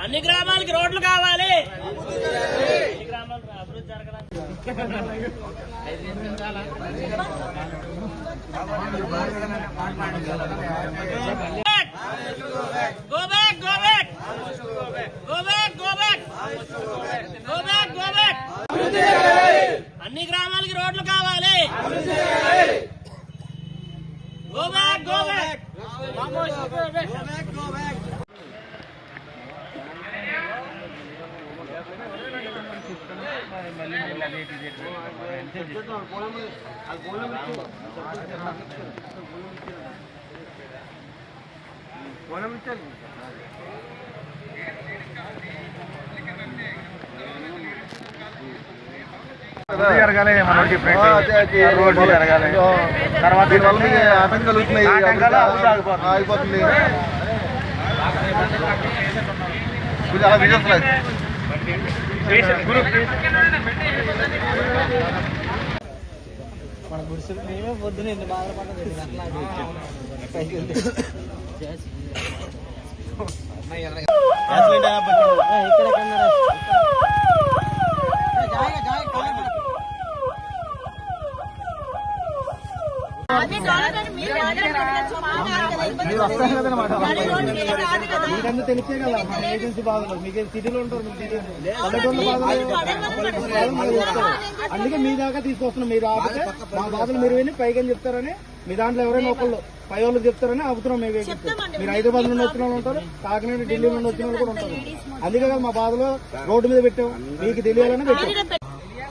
అన్ని గ్రామాలకి రోడ్లు కావాలి. అభివృద్ధి జరగడానికి జరగాలి మన డిఫరెంట్ రోడ్డు జరగాలి తర్వాత దీనివల్ల మీకు ఆటంకాలు కలుగుతున్నాయి ఆటంకాలు అభివృద్ధి ఆగిపోతుంది. ఆగిపోతుంది కొంచెం అలా వీడియోస్ లేదు మన గుడిసెలు మేమే పొద్దున ఎన్ని ఇక్కడ మీకన్నా తెలిసే కదా మన ఏజెన్సీ బాధలు. మీకు సిటీలో ఉంటారు మీకు తెలియదు బాధలు. అందుకే మీ దాకా తీసుకొస్తున్నాం మీరు ఆపితే మా బాధలు మీరు విని పైగా చెప్తారని మీ దాంట్లో ఎవరైనా ఒకళ్ళు పై వాళ్ళు చెప్తారని ఆపుతున్నాం మేము. మీరు హైదరాబాద్ నుండి వచ్చిన వాళ్ళు ఉంటారు కాకినాడ ఢిల్లీ నుండి వచ్చిన వాళ్ళు కూడా ఉంటారు. అందుకే కదా మా బాధలు రోడ్డు మీద పెట్టాం. మీకు తెలియాలని పెట్టాం.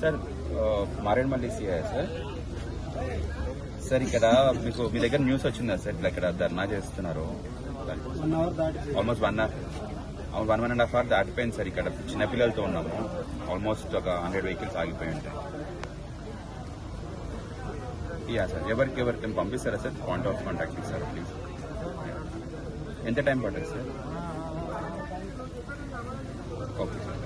Sir Maredumilli CI sir. Sir ఇక్కడ మీకు మీ దగ్గర న్యూస్ వచ్చిందా సార్? ఇట్లా ఇక్కడ ధర్నా చేస్తున్నారు. Almost one hour one one and half hour దాటిపోయింది సార్ ఇక్కడ. చిన్నపిల్లలతో ఉన్నాము. ఆల్మోస్ట్ ఒక హండ్రెడ్ వెహికల్స్ ఆగిపోయి ఉంటాయి. Yeah sir. ఎవరికి ఎవరికి పంపిస్తారా సార్? పాయింట్ ఆఫ్ కాంటాక్ట్ ఇస్తారా ప్లీజ్ ఎంత టైం పడుతుంది సార్? Okay sir.